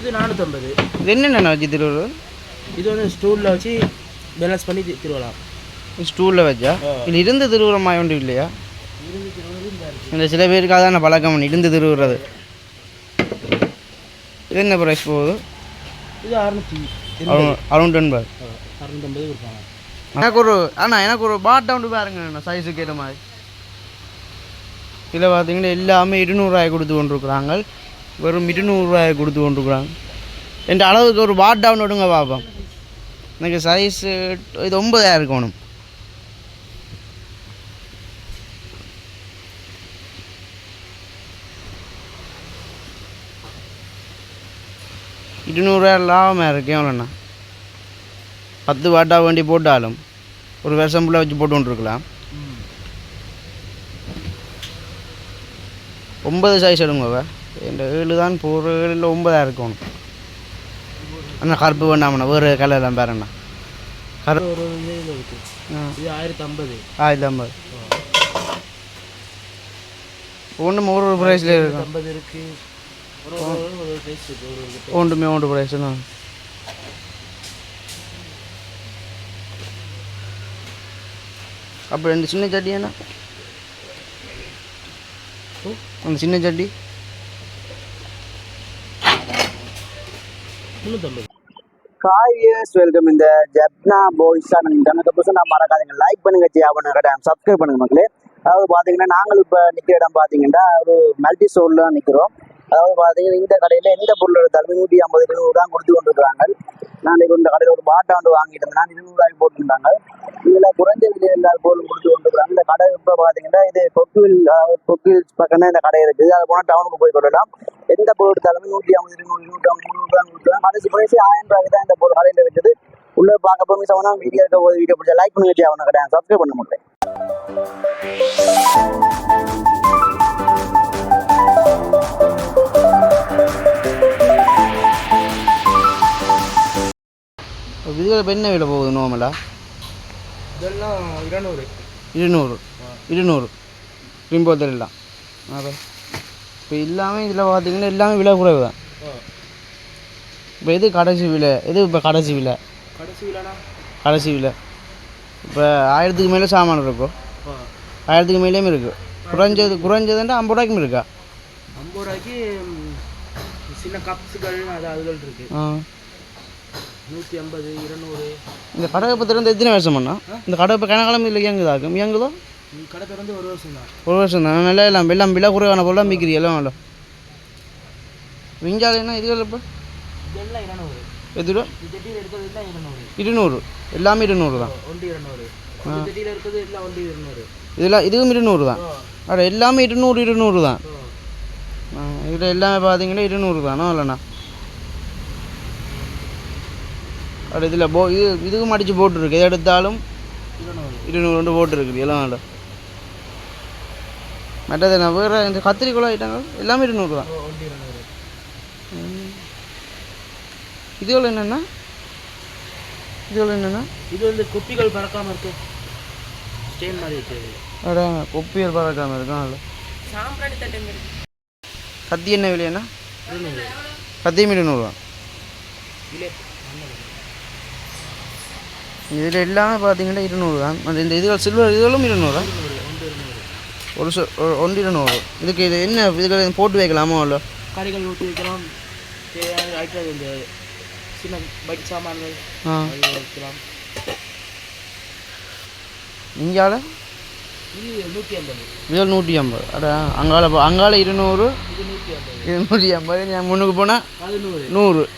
இது நானூற்றம்பது இது என்னென்ன வச்சு திருவுருவது இது வந்து ஸ்டூலில் வச்சு பேலன்ஸ் பண்ணி தி- திருவலாம். ஸ்டூலில் வச்சா. இல்லை இருந்து திருவுரமாய் ஒன்றும் இல்லையா? இந்த சில பேருக்கு அதான பழக்கம் இருந்து திருவுறது. இது என்ன ப்ரைஸ் போகுது? இது அறுநூற்றி பார் அறுநூற்றம்பது கொடுப்பாங்க. எனக்கு ஒரு அண்ணா எனக்கு ஒரு பாட் டவுன் பாருங்க சைஸுக்கு ஏற்ற மாதிரி. இதில் பார்த்தீங்கன்னா எல்லாமே இருநூறுவாய் கொடுத்து கொண்டிருக்கிறாங்க. வெறும் இருநூறுவாய் கொடுத்து கொண்டிருக்குறாங்க. என் அளவுக்கு ஒரு பாட் டவுன் விடுங்க பார்ப்போம் எனக்கு சைஸு இது ஒன்பதாயிரம் இருக்கணும். இருநூறுவா லாபமாக இருக்கு எவ்வளோண்ணா பத்து வாட்டா வண்டி போட்டாலும் ஒரு வருஷம் ஃபுல்லாக வச்சு போட்டு கொண்டிருக்கலாம். ஒன்பது சைஸ் எடுங்கவ இந்த ஏழு தான் போகிற ஏழில் ஒன்பதாக இருக்கணும். அண்ணா கருப்பு வேண்டாமண்ணா வேறு கலர்லாம் பாருண்ணா கரு ஒரு இது ஆயிரத்தி ஐம்பது ஆயிரத்தி ஐம்பது ஒன்றும் ஒரு ஒரு ப்ரைஸில் இருக்கும் ஐம்பது இருக்கு. ஒரு ஒரு ஒரு ஒரு டேஸ்ட் இருக்கு. ஒரு ஒரு ஒன்றுமே ஒன்று ப்ரைஸ் தான் அப்போ ரெண்டு சின்ன சட்டி என்ன? அந்த சின்ன சட்டி? முந்நூற்றம்பது காய்ஸ் வெல்கம் இந்த ஜப்னா நீங்கள் எனக்கு புதுசு நான் மறக்காதீங்க. லைக் பண்ணுங்க ஜி அவனை கடை சப்ஸ்கிரைப் பண்ணுங்க மக்களே. அதாவது பார்த்தீங்கன்னா நாங்கள் இப்போ நிற்கிற இடம் பார்த்தீங்கன்னா ஒரு மல்டி ஸ்டோரில் நிற்கிறோம் அதாவது பார்த்தீங்கன்னா இந்த கடையில் எந்த பொருள் எடுத்தாலும் நூற்றி ஐம்பது இருநூறு தான் கொடுத்து கொண்டிருக்காங்க நான் இன்னைக்கு இந்த கடையில் ஒரு பாட்டாண்டு வாங்கிட்டு இருந்தேன். இருநூறுவாய்க்கு போட்டுருந்தாங்க. இதில் குறைஞ்ச விலையில் எல்லா பொருளும் கொடுத்து கொண்டிருக்காங்க இந்த கடை இப்போ பார்த்தீங்கன்னா இது கொக்குவில் கொக்குவில் பக்கம் தான் இந்த கடை இருக்குது அதை போனால் டவுனுக்கு போய் கொள்ளலாம். எந்த பொருள் எடுத்தாலுமே நூற்றி ஐம்பது இருநூறு நூற்றி ஐம்பது தான் கொடுக்கலாம் கடைசி பிரைஸ் ஆயிரம் ரூபாய்க்கு தான் இந்த பொருள் கடையில் இருக்குது உள்ள பார்க்க போய் சவனா வீடியோ இருக்க போது வீடியோ பிடிச்சா லைக் பண்ணி வச்சு அவனை கடை சப்ஸ்கிரைப் பண்ண முடியல இதுகள் இப்போ என்ன விலை போகுது நோமலா இதெல்லாம் இருநூறு. இருநூறு. இருநூறு. ரிம்போத்தல் எல்லாம். அப்போ இப்போ எல்லாமே இதில் பார்த்தீங்கன்னா எல்லாமே விலை குறைவு தான் இப்போ எது கடைசி விலை? எது இப்போ கடைசி விலை? கடைசி விலைனா? கடைசி விலை. இப்போ ஆயிரத்துக்கு மேலே சாமான் இருக்கும் ஆயிரத்துக்கு மேலேயும் இருக்குது குறைஞ்சது குறைஞ்சதுன்னா ஐம்பது ரூபாய்க்கும் இருக்கா? ஐம்பது ரூபாய்க்கு சின்ன கப்ஸுகள் அது அதுகள் இருக்கு. நூற்றி ஐம்பது இருநூறு. இந்த கடை இப்போ திறந்து எத்தனை வருஷம் பண்ணா இந்த கடை இப்போ கனகாலம் இல்லை இயங்குதாக்கும் இயங்குதோ? கடை திறந்து ஒரு வருஷம் தான். ஒரு வருஷம் தான். நல்லா எல்லாம் எல்லாம் விலை குறைவான பொருளாக விற்கிறீ எல்லாம் நல்லா. விஞ்சால் என்ன இதுகள் இப்போ? இதெல்லாம் இருநூறு. எது ரூபா ஜெட்டியில் இருக்கிறது இருநூறு. இருநூறு. எல்லாமே இருநூறு தான். ஒன்று இருநூறு. ஜெட்டியில் இருக்கிறது எல்லாம் ஒன்று இருநூறு. இதெல்லாம் இதுவும் இருநூறு தான். அட எல்லாமே இருநூறு இருநூறு தான். இதில் எல்லாமே பார்த்தீங்கன்னா இருநூறு தானோ. இல்லைண்ணா அட இதில் போ இது இதுவும் அடித்து போட்டுருக்கு. எதை எடுத்தாலும் இருநூறு. போட்டுருக்குது. எல்லாம் நல்லா. மற்றது நான் வேறு இந்த கத்திரிக்கோளம் ஐட்டங்கள் எல்லாமே இருநூறு தான் ஒன்று இருநூறு இதுகள் என்னென்னா? இதுகள் என்னென்னா? இது வந்து குப்பிகள் பறக்காம இருக்கு. ஸ்டெயின் மாதிரி இருக்குது அட கொப்பியல் பறக்காமல் இருக்கும் அதில் சாம்பிராணி இருக்கு. கத்தி என்ன விலையண்ணா கத்தியும் இருநூறுவா விலை. இதில் எல்லாமே பார்த்தீங்கன்னா இருநூறு தான் அந்த இந்த இதுகள் சில்வர் இதுகளும் இருநூறா இருநூறு ஒரு சொ ஒரு- ஒன்று இருநூறு இதுக்கு இது என்ன இதுக்கு போட்டு வைக்கலாமோ இல்லை? கறிகள் ஊற்றி வைக்கலாம். ஐட்டம் இந்த சின்ன பைக் சாமான்கள் ஆ. வைக்கலாம். இங்கால இது நூற்றி ஐம்பது. இதுகள் நூற்றி ஐம்பது. அட அங்கால அங்கால இருநூறு. இது நூற்றி ஐம்பது. இது நான் முன்னுக்கு போனால் நூறு. நூறு.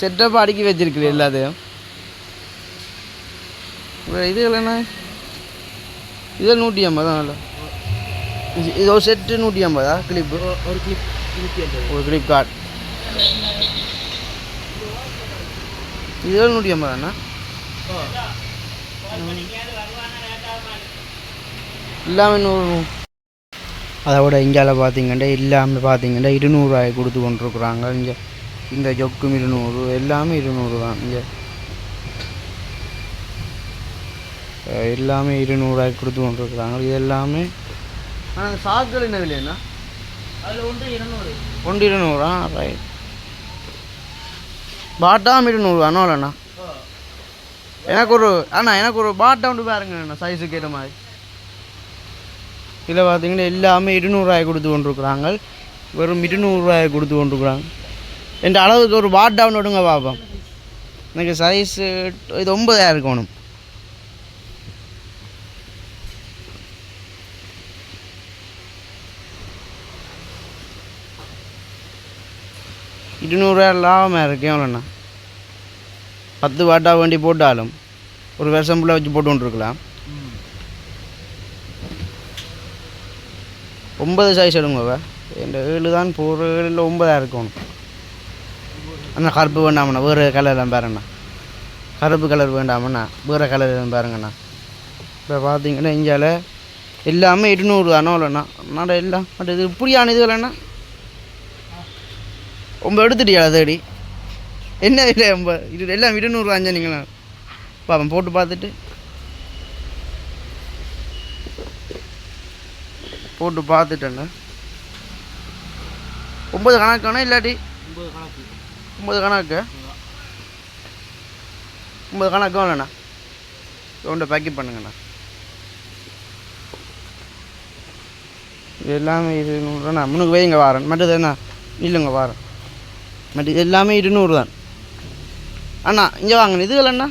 செட்டப் அடுக்கி வச்சிருக்குது எல்லாத்தையும். அப்புறம் இதுகள் என்ன? இது நூற்றி ஐம்பது தான் இல்லை? இது- இது ஒரு செட்டு நூற்றி ஐம்பதா? கிளிப்பு ஒரு கிளிப் ஒரு கிளிப் கார்டு இதுகள் நூற்றி ஐம்பது தானே எல்லாமே நூறு. அதை விட இந்தியாவில் பார்த்தீங்கன்னா எல்லாமே பார்த்தீங்கன்னா இருநூறுவாய் கொடுத்து கொண்டிருக்குறாங்க. இங்கே இந்த ஜொக்கும் இருநூறு எல்லாமே இருநூறு தான். இங்கே. எல்லாமே இருநூறுவாய் கொடுத்து கொண்டிருக்குறாங்க. இது எல்லாமே ஆனால் அந்த சாக்குகள் என்ன விலைண்ணா அதில் ஒன்று இருநூறு. ஒன்று இருநூறா? ரைட் பாட்டாம் இருநூறு அண்ணா. எனக்கு ஒரு அண்ணா எனக்கு ஒரு பாட்டா ஒன்று பாருங்க அண்ணா சைஸுக்கு ஏற்ற மாதிரி. இதில் பார்த்தீங்கன்னா எல்லாமே இருநூறுவாய் கொடுத்து கொண்டிருக்கிறாங்க. வெறும் இருநூறுவாய் கொடுத்து கொண்டிருக்குறாங்க. என் அளவுக்கு ஒரு பாட்டா ஒன்று விடுங்க பார்ப்போம் எனக்கு சைஸு இது ஒன்பதாயிரம் இருக்கணும். இருநூறுவா லாபமாக இருக்கு எவ்வளோண்ணா பத்து வாட்டா வண்டி போட்டாலும் ஒரு வருஷம் ஃபுல்லாக வச்சு போட்டு கொண்டுருக்கலாம் ஒன்பது சைஸ் எடுங்கவ என் ஏழு தான் போகிற ஏழில் ஒன்பதாக இருக்கணும் அண்ணா கருப்பு வேண்டாமண்ணா வேறு கலர்லாம் பாருங்கண்ணா கருப்பு கலர் வேண்டாமண்ணா வேறு கலர் பாருங்கண்ணா இப்போ பார்த்தீங்கன்னா இந்தியாவில் எல்லாமே எட்நூறு தானோ இல்லைண்ணா அண்ணா எல்லாம் பட் இது இப்படியான இது இல்லைண்ணா ஒம்பது எடுத்துட்டியா தேடி? என்ன இல்லை ஒம்ப இது எல்லாம் இருநூறு அஞ்சனிங்களா பாப்போம் போட்டு பார்த்துட்டு. போட்டு பார்த்துட்டேண்ணா ஒம்பது கணக்கானா இல்லாட்டி? ஒன்பது கணக்கு. ஒம்பது கணக்கு? ஒம்பது கணக்கும் இல்லைண்ணா. ஒன்றை பேக்கெட் பண்ணுங்கண்ணா. இது எல்லாமே இது நூறுண்ணா முன்னுக்கு வைங்க வாரேன். மற்றது என்ன? இல்லைங்க வாரேன். மற்ற இது எல்லாமே இருநூறு தான். அண்ணா இங்கே வாங்கண்ணா இதுகள் என்ன?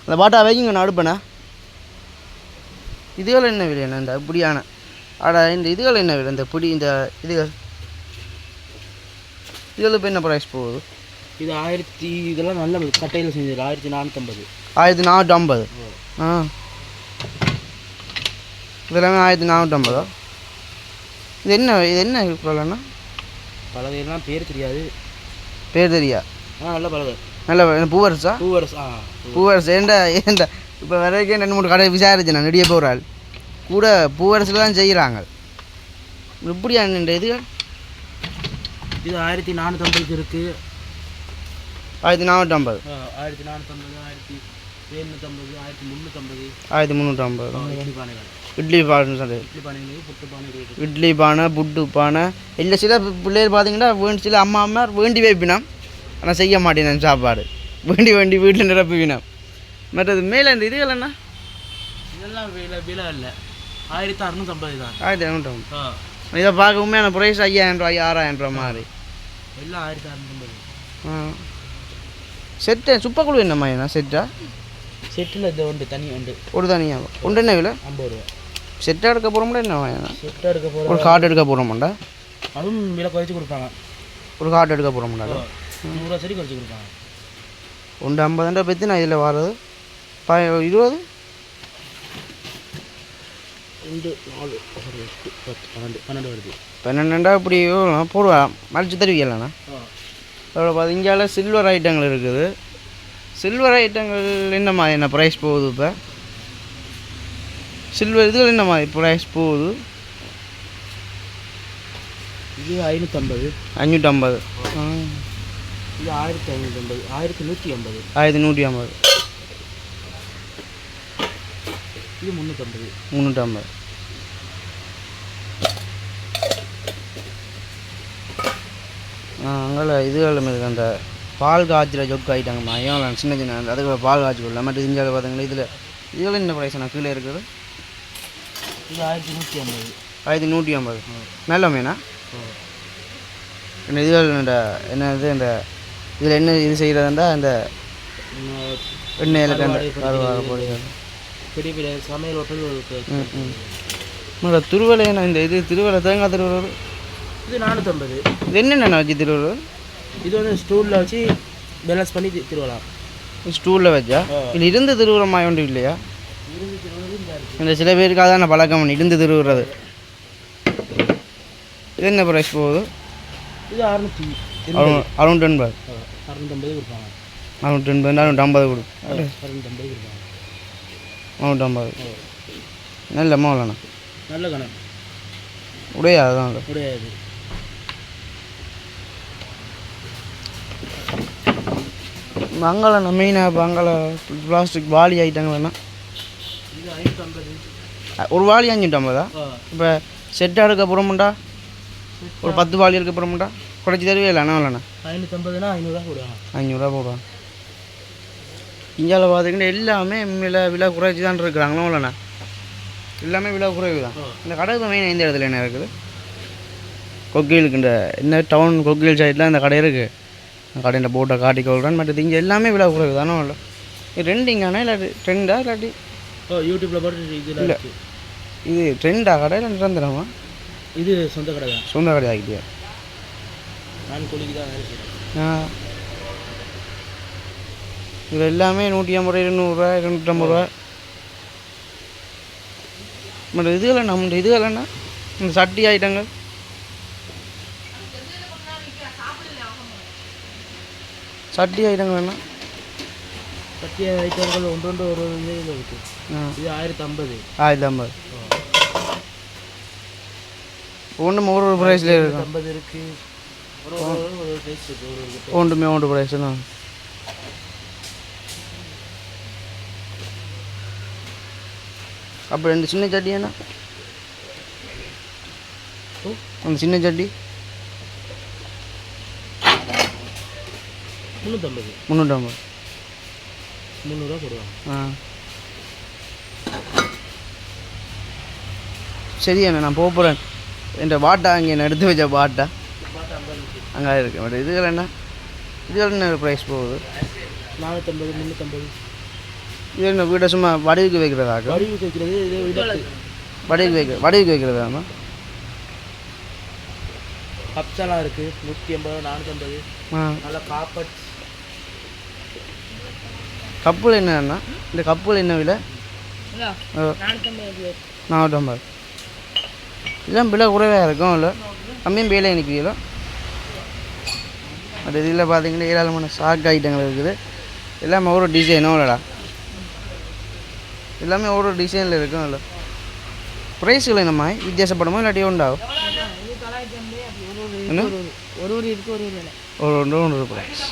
அந்த பாட்டா வைக்குங்கண்ணா அடுப்பண்ணா. இதுகள் என்ன விலைண்ணா இந்த இப்படியான அட இந்த இதுகள் என்ன விலை? இந்த பிடி இந்த இதுகள். இதுகள் இப்போ என்ன ப்ரைஸ் போகுது? இது ஆயிரத்தி இதெல்லாம் நல்ல கட்டையில் செஞ்சது ஆயிரத்தி நானூற்றம்பது ஆயிரத்தி நானூற்றி ஐம்பது ஆ. இதெல்லாமே ஆயிரத்தி நானூற்றம்பதா இது என்ன இது என்ன இருக்கலண்ணா பலகையெல்லாம் பேர் தெரியாது. பேர் தெரியா? ஆனால் நல்ல பலகை. நல்ல பூவரசா பூவரசு ஆ பூவரசு ஏண்டா ஏண்டா? இப்போ வரைக்கும் ரெண்டு மூணு கடை விசாரிச்சு நான் நெடிய போகிறாள் கூட பூவரசில் தான் செய்கிறாங்க இப்படியா இதுகள் இது? ஆயிரத்தி நானூற்றம்பதுக்கு இருக்குது ஆயிரத்தி நானூற்றம்பது ஆயிரத்தி நானூற்றம்பது ஆயிரத்தி எழுநூற்றம்பது ஆயிரத்தி முந்நூற்றம்பது ஆயிரத்தி முந்நூற்றம்பது இட்லி பானை சொல்லி. இட்லி பானை புட்டு பானை இல்லை சில பிள்ளைகள் பார்த்தீங்கன்னா வேண்டி சில அம்மா அம்மா வேண்டி வைப்பினோம். ஆனால் செய்ய மாட்டேன் சாப்பாடு. வேண்டி வேண்டி வீட்டில் நிரப்புவினோம். மற்றது மேலே இந்த இதுகள் என்ன? இதெல்லாம் விலை விலை இல்லை. ஆயிரத்தி அறுநூற்றம்பது தான். ஆயிரத்தி ஆ. இதை பார்க்க உண்மையான ப்ரைஸ் ஐயாயிரம் ரூபாய் ஆறாயிரம் ரூபாய் மாதிரி. எல்லாம் ஆயிரத்தி அறுநூற்றம்பது செட்டு சுப்பக்குழு என்னம்மா என்ன செட்டா செட்டில் இது உண்டு தனி உண்டு. ஒரு தனியாக ஒன்று என்ன விலை? ஐம்பது ரூபா. செட்டாக எடுக்க போகிறோம்டா என்ன? செட்டாக எடுக்க ஒரு போகிற கார்டு எடுக்க போகிறோம்டா அதுவும் விலை குறைச்சி கொடுப்பாங்க. ஒரு கார்டு எடுக்க போகிறோம்டா நூறுரூவா சரி குறைச்சி கொடுப்பாங்க. ஒன்று ஐம்பதுண்டா பற்றி நான் இதில் வர்றது. ப இருபது? ரெண்டு நாலு ஆறு எட்டு பத்து பன்னெண்டு பன்னெண்டு வருது. பன்னெண்டுண்டா இப்படி போடுவேன் மறைச்சு தருவீங்களாண்ணா அதோட பார்த்து இந்தியாவில் சில்வர் ஐட்டங்கள் இருக்குது. சில்வர் ஐட்டங்கள் என்ன மாதிரி என்ன ப்ரைஸ் போகுது இப்போ? சில்வர் இதுகள் என்ன மாதிரி ப்ரைஸ் போகுது? இது ஐநூற்றம்பது அஞ்சூற்றம்பது இது ஆயிரத்தி ஐநூற்றம்பது ஆயிரத்தி நூற்றி ஐம்பது. ஆயிரத்தி நூற்றி ஐம்பது. இது முந்நூற்றம்பது முந்நூற்றம்பது அங்கே இதுகள் இருக்கு அந்த பால் காய்ச்சல ஜொக்கு ஆகிட்டாங்கம்மா ஏன் சின்ன சின்ன அதுக்கு பால் காய்ச்சி கொடுக்கலாம் மற்ற இந்தியாவில் பார்த்தீங்கன்னா இதில். இதில் என்ன ப்ரைஸ் நான் கீழே இருக்குது? இது ஆயிரத்தி நூற்றி ஐம்பது. ஆயிரத்தி நூற்றி ஐம்பது. நல்ல மீனா? இந்த இதுகள் இந்த என்னது இந்த இதில் என்ன இது செய்கிறதுண்டா? இந்த எண்ணெயில் பொடிகள் பெரிய பெரிய சமையல் ஹோட்டல் திருவலை இந்த இது திருவலை தேங்காய் திருவள்ளூர் இது நானூற்றம்பது இது என்னென்ன வச்சு திருவள்ளூர் இது வந்து ஸ்டூலில் வச்சு பேலன்ஸ் பண்ணி திருவலாம் ஸ்டூலில் வச்சா? இல்லை இருந்து திருவுரமாய் ஒன்றும் இல்லையா? இருந்து திருவது இந்த சில பேருக்கு அதான பழக்கம் இருந்து திருவுறது இது என்ன ப்ரைஸ் போகுது இது? அறுநூற்றி அரௌண்ட் எண்பது. அறுநூற்றம்பது. கொடுப்பாங்க அரௌண்ட் எண்பது அரௌண்ட் ஐம்பது கொடு. அறுநூற்றம்பது கொடுப்பாங்க. அரௌண்ட் ஐம்பது நல்ல மாவலண்ணா நல்ல கணக்கு. உடையா அதுதான் கிடையாது அங்கெல்லாம் மெயினாக அங்கெல்லாம் பிளாஸ்டிக் வாளி ஐட்டங்கள்னா ஒரு வாளி அஞ்சுட்டு ஐம்பதா இப்போ செட்டாக எடுக்க போகிறோமுண்டா ஒரு பத்து வாளி எடுக்க போகிறோமுண்டா குறைச்சி தருவே இல்லை அண்ணா இல்லைண்ணா ஐநூற்றம்பதுனா ஐநூறுரூவா போடுவாங்க. அஞ்சூறுரூவா போடுவாங்க. இந்தியாவில் பார்த்தீங்கன்னா எல்லாமே விலை விலை குறைச்சி தான் இருக்கிறாங்களோ இல்லைண்ணா எல்லாமே விலை குறைவு தான். இந்த கடை தான் மெயின் எந்த இடத்துல என்ன இருக்குது? கொக்கிலுக்கு இந்த என்ன டவுன் கொக்கில் சைடில் இந்த கடை இருக்குது அந்த கடையில் போட்டை காட்டி கொள்கிறேன் மற்றது இங்கே எல்லாமே விலை குறைவு தானே இல்லை இது ட்ரெண்டிங்கானா இல்லாட்டி ட்ரெண்டா இல்லாட்டி? ஓ யூடியூப்பில் போட்டு இதில் இல்லை. இது ட்ரெண்டா கடை இல்லை நிரந்தரமா இது சொந்த கடை தான். சொந்த கடை ஆகிட்டியா? நான் கூலிக்கு தான் வேலை செய்கிறேன் இது எல்லாமே நூற்றி ஐம்பது ரூபா இருநூறுவா இருநூற்றம்பது ரூபா மற்ற இதுகள் நம்ம இதுகள்னா இந்த சட்டி ஐட்டங்கள். சட்டி ஐட்டங்கள் என்ன? ஒன்று ஒன்று ஒரு ஒரு இதில் இருக்குது ஆ இது ஆயிரத்தி ஐம்பது ஆயிரத்தி ஐம்பது ஒன்றும் ஒரு ஒரு ப்ரைஸில் இருக்கும் ஐம்பது இருக்குது ஒரு ஒரு டேஸ்ட் இருக்குது ஒரு ஒரு ஒன்றுமே ஒன்று ப்ரைஸ் தான் அப்புறம் இந்த சின்ன சட்டி என்ன. அந்த சின்ன சட்டி முந்நூற்றம்பது முந்நூற்றம்பது முந்நூறுரூவா போடுவாங்க. ஆ. சரி அண்ணா நான் போக போகிறேன் என் பாட்டா அங்கே நான் எடுத்து வச்ச பாட்டா அங்கே இருக்கு. பட் இதுகள் என்ன? இதுகள் என்ன ப்ரைஸ் போகுது? நானூற்றம்பது முந்நூற்றம்பது இது என்ன வீட்டை சும்மா வடிவுக்கு வைக்கிறது இது விடத்து வடிவுக்கு வைக்க வடிவுக்கு வைக்கிறதாமா கப்சாலாம் இருக்குது நூற்றி ஐம்பது நானூற்றம்பது நல்ல காப்பட் கப்பல் என்னன்னா இந்த கப்பல் என்ன விலை? நானூற்றம்பது. இதெல்லாம் விலை குறைவாக இருக்கும் இல்லை? கம்மியும் விலை நிற்கிறீங்களோ அது இதில் பார்த்தீங்கன்னா ஏராளமான சாக்கு ஐட்டங்கள் இருக்குது. எல்லாமே ஒரு டிசைனும் இல்லைடா? எல்லாமே ஒரு டிசைனில் இருக்கும் இல்லை? ப்ரைஸுகள் என்னம்மா? வித்தியாசப்படுமோ இல்லாட்டி உண்டாகும் ஒரு ஒரு ஒரு ஒரு விலை. ஒரு ஒன்று ஒன்று ப்ரைஸ்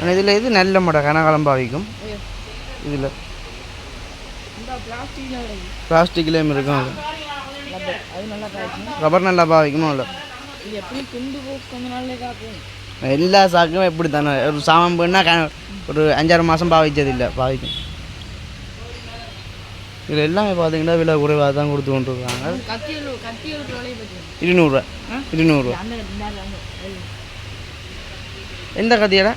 ஆனால் இதில் இது நல்ல மடை கனகாலம் பாவிக்கும் இதில். பிளாஸ்டிக்லேயும் இருக்கும் ரப்பர் நல்லா பாவிக்கணும் இல்லை? எல்லா சாக்கும் எப்படி தானே ஒரு சாமான் போனால் ஒரு அஞ்சாறு மாதம் பாவிச்சது இல்லை பாவிக்கும். இதில் எல்லாமே பார்த்தீங்கன்னா விலை குறைவாக தான் கொடுத்து விலையை பற்றி இருநூறுவா இருநூறுவா எந்த கத்தியடா?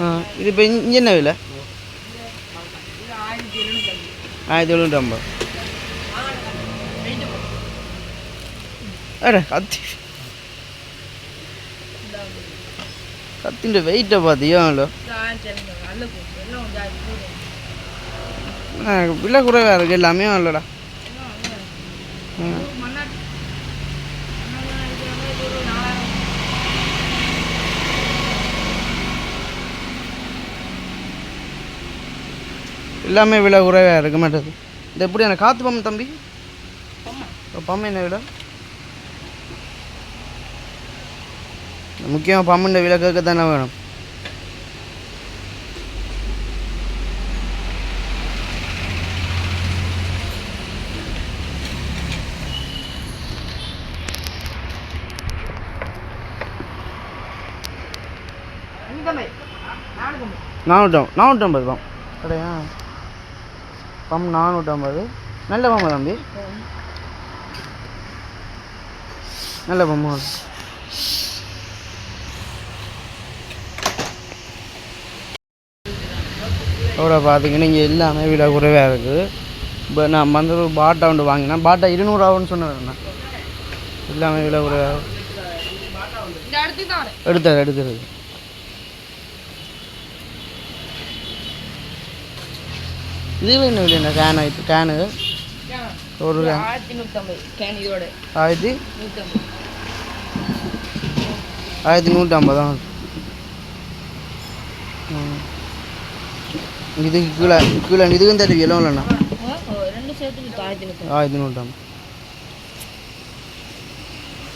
ஆ இது இப்போ இங்கே என்ன விலை ஆயிரத்தி எழுநூற்றம்பது அட கத்தி கத்திൻ്റെ வெயிட்டை பார்த்தியோ இல்லை விலை குறைவாக இருக்குது எல்லாமே இல்லைடா ம் எல்லாமே விலை குறைவாக இருக்க மாட்டேது இது எப்படி எனக்கு காற்று பம்பு தம்பி? பம்பு என்ன விலை? முக்கியமாக பம்புன்ற விலை கேட்க தானே வேணும் நானூற்றம் நானூற்றம்பது. பம் கிடையா? பம் நானூற்றம்பது. நல்ல பம்பு தம்பி. நல்ல பம்பு அதோட பார்த்தீங்கன்னா இங்கே எல்லாமே விலை குறைவாக இருக்குது இப்போ நான் வந்து ஒரு பாட்டா ஒன்று வாங்கினேன். பாட்டா இருநூறுவான்னு சொன்னேன் எல்லாமே விலை குறைவாக எடுத்தது எடுத்தது இதில் என்ன விலை? என்ன கேன் ஆயிட்டு கேனு ஒரு ஆயிரத்தி நூற்றம்பது கேன் இதோட. ஆயிரத்தி நூற்றம்பது ஆயிரத்தி நூற்றி ஐம்பது தான் இதுக்கு கீழே கீழே இதுக்கும் தருவியலும் இல்லைண்ணா நூற்றம்பது ஆயிரத்தி நூற்றம்பது